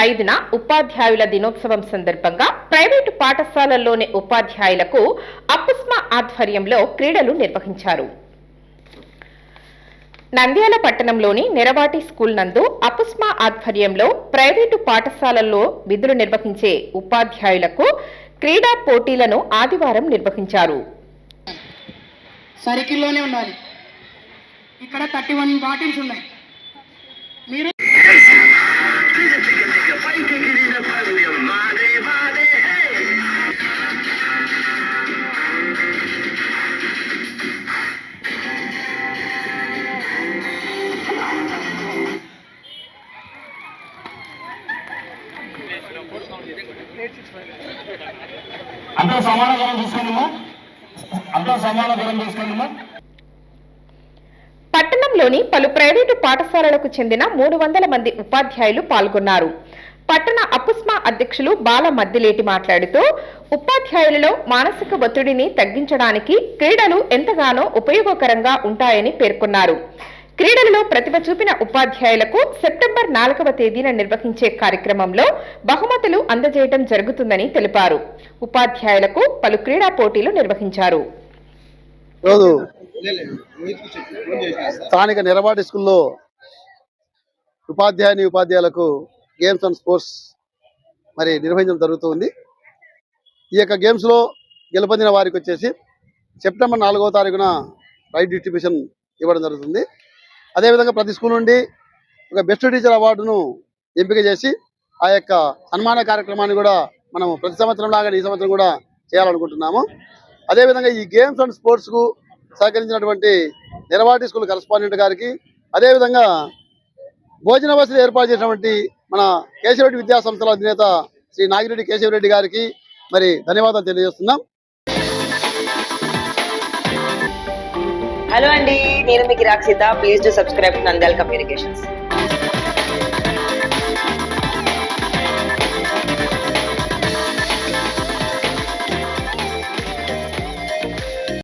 ఐదున ఉపాధ్యాయుల దినోత్సవం సందర్భంగా ప్రైవేటు పాఠశాలల్లోని ఉపాధ్యాయులకు అపుస్మా ఆధ్వర్యంలో క్రీడలు నిర్వహించారు. నంద్యాల పట్టణంలోని నెరవాటి స్కూల్ నందు అపుస్మా ఆధ్వర్యంలో ప్రైవేటు పాఠశాలల్లో విధులు నిర్వహించే ఉపాధ్యాయులకు క్రీడా పోటీలను ఆదివారం నిర్వహించారు. సర్కిల్లోనే ఉండాలి. ఇక్కడ థర్టీ వన్ బాటిల్స్ ఉన్నాయి. మీరు సమాన సమాన పట్టణంలోని పలు ప్రైవేటు పాఠశాలలకు చెందిన మూడు వందల మంది ఉపాధ్యాయులు పాల్గొన్నారు. పట్టణ అపుస్మా అధ్యక్షులు బాల మద్దిలేటి మాట్లాడుతూ ఉపాధ్యాయులలో మానసిక ఒత్తిడిని తగ్గించడానికి క్రీడలు ఎంతగానో ఉపయోగకరంగా ఉంటాయని పేర్కొన్నారు. క్రీడలలో ప్రతిభ చూపిన ఉపాధ్యాయులకు సెప్టెంబర్ నాలుగవ తేదీన నిర్వహించే కార్యక్రమంలో బహుమతులు అందజేయడం జరుగుతుందని తెలిపారు. ఉపాధ్యాయులకు పలు క్రీడా పోటీలు నిర్వహించారు. స్థానిక నిరబాటి స్కూల్లో ఉపాధ్యాయుని ఉపాధ్యాయులకు గేమ్స్ అండ్ స్పోర్ట్స్ మరి నిర్వహించడం జరుగుతుంది. ఈ యొక్క గేమ్స్లో గెలుపొందిన వారికి వచ్చేసి సెప్టెంబర్ నాలుగవ తారీఖున రైట్ డిస్ట్రిబ్యూషన్ ఇవ్వడం జరుగుతుంది. అదేవిధంగా ప్రతి స్కూల్ నుండి ఒక బెస్ట్ టీచర్ అవార్డును ఎంపిక చేసి ఆ యొక్క సన్మాన కార్యక్రమాన్ని కూడా మనం ప్రతి సంవత్సరం లాగా ఈ సంవత్సరం కూడా చేయాలనుకుంటున్నాము. అదేవిధంగా ఈ గేమ్స్ అండ్ స్పోర్ట్స్కు సహకరించినటువంటి నిరవాటి స్కూల్ కరస్పాండెంట్ గారికి అదేవిధంగా భోజన వసతి ఏర్పాటు చేసినటువంటి మన కేశవరెడ్డి విద్యా సంస్థల అధినేత శ్రీ నాగిరెడ్డి కేశవరెడ్డి గారికి మరి ధన్యవాదాలు తెలియజేస్తున్నాం. హలో అండి నేను మీకు Rakshitha please to subscribe Nandal communications